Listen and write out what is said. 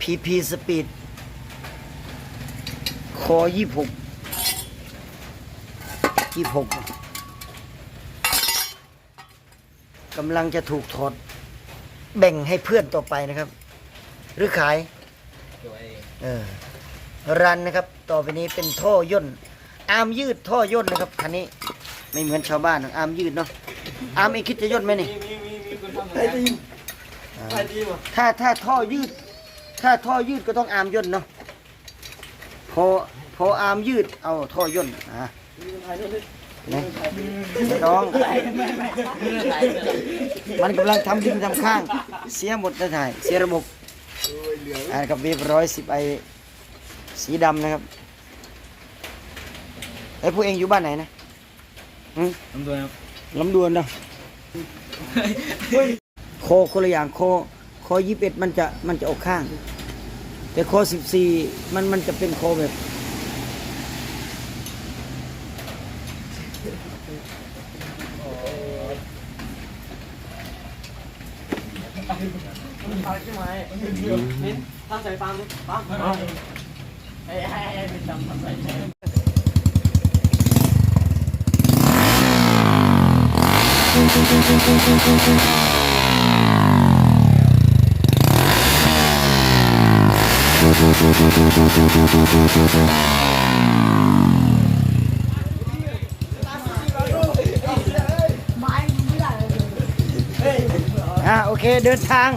พีพีสปีดคอยี่หกยี่หกกำลังจะถูกถอด แบ่งให้เพื่อนต่อไปนะครับ หรือขายเออรันนะครับ ต่อไปนี้เป็นท่อย่น อาร์มยืดท่อย่นนะครับคันนี้ ไม่เหมือนชาวบ้านนะอาร์มยืดเนาะอาร์มเองคิดจะย่นไหมนี่มีมีมีมีคนทำไอ้ดีอ่าไอ้ดีว่ะถ้าถ้าท่อยืด ถ้าท่อยืดก็ต้องอาร์มย่นเนาะพอพออาร์มยืดเอาท่อย่นอะมีคนถ่ายด้วยดินะไม่ต้องมันกำลังทำดึงทำข้าง เสียหมดนะถ่ายเสียระบบโอ้ยเหลืองอ่ากับเวฟร้อยสิบไอสีดำนะครับไอ้พวกเองอยู่บ้านไหนนะหืมทำตัวครับลำดวนเนาะโคคนละอย่างโค โคยี่สิบเอ็ดมันจะมันจะออกข้าง แต่โคสิบสี่มันมันจะเป็นโคแบบถ่าใช่ไหมมิ้นทำใส่ฟาร์มดิฟาร์มไอ้ไอ้ไอ้เป็นดำทำใส่ใช่ อ่าโอเคเดินทาง